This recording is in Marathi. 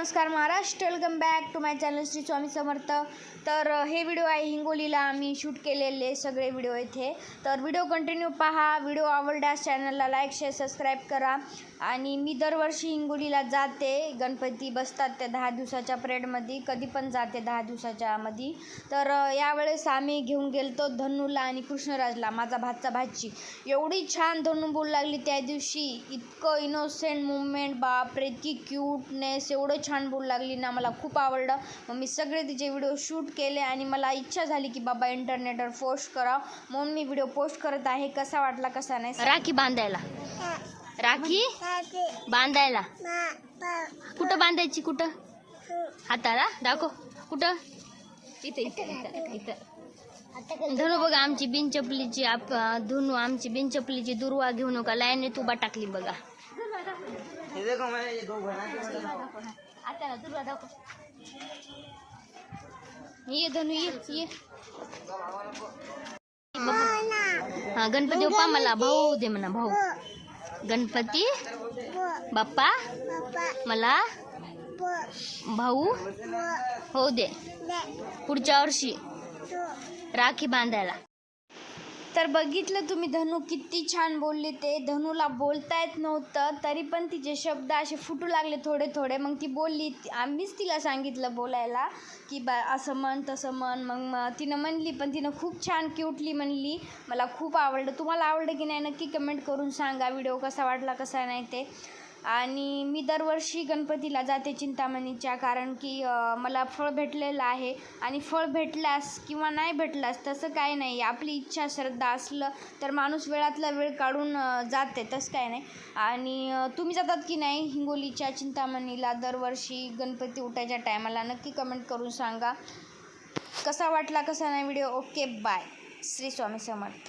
नमस्कार Maharashtra. Welcome back to my channel Shri Swami Samarth तर हे व्हिडिओ आहे हिंगोलीला. आम्ही शूट केलेले सगळे व्हिडिओ इथे. तर व्हिडिओ कंटिन्यू पहा. व्हिडिओ आवडल्यास चॅनलला लाईक शेअर सबस्क्राईब करा. आणि मी दरवर्षी हिंगोलीला जाते. गणपती बसतात त्या दहा दिवसाच्या परेडमध्ये कधी पण जाते दहा दिवसाच्या मध्ये तर यावेळेस आम्ही घेऊन गेलतो धनुला आणि कृष्णराजला माझा भातचा भाची. एवढी छान धनु बोलू लागली त्या दिवशी. इतकं इनोसेंट मुवमेंट बापरे इतकी क्यूटनेस एवढं छान बोलू लागली ना मला खूप आवडलं. मग मी सगळे तिचे व्हिडिओ शूट केले आणि मला इच्छा झाली की बाबा इंटरनेटवर पोस्ट करावं. म्हणून मी व्हिडिओ पोस्ट करत आहे. कसा वाटला कसा नाही राखी बांधायला. राखी? बांधायला. कुठं बांधायची कुठं? हाताला? दाखव. कुठं? इथं इथं इथं इथं. धनु बघा आमची बिनचपलीची आप धनु आमची बिनचपलीची दुर्वा घेऊ नका. लाईनीत उभा टाकली बघा. ये देखो दाखव ये धनु ये ये हा गणपती बाप्पा मला भाऊ दे म्हणा भाऊ. गणपती बाप्पा मला भाऊ हो दे. पुढच्या वर्षी राखी बांधायला. तर बघितलं तुम्ही धनु किती छान बोलली ते. धनुला बोलता येत नव्हतं तरी पण तिचे शब्द असे फुटू लागले थोडे थोडे. मग ती बोलली आम्हीच तिला सांगितलं बोलायला की बा असं म्हण तसं म्हण. मग म- तिनं म्हणली पण तिनं खूप छान क्यूटली म्हणली. मला खूप आवडलं. तुम्हाला आवडलं की नाही नक्की कमेंट करून सांगा. व्हिडिओ कसा वाटला कसा नाही ते. आणि मी दरवर्षी गणपतीला जाते चिंतामणीच्या कारण की मला फळ भेटलेलं आहे आणि फळ भेटल्यास किंवा नाही भेटल्यास तसं काय नाही. आपली इच्छा श्रद्धा असलं तर माणूस वेळातला वेळ काढून जाते तसं काय नाही. आणि तुम्ही जातात की नाही हिंगोलीच्या चिंतामणीला दरवर्षी गणपती उठायच्या टायमाला नक्की कमेंट करून सांगा. कसा वाटला कसा नाही video? Okay bye. Shri Swami Samarth.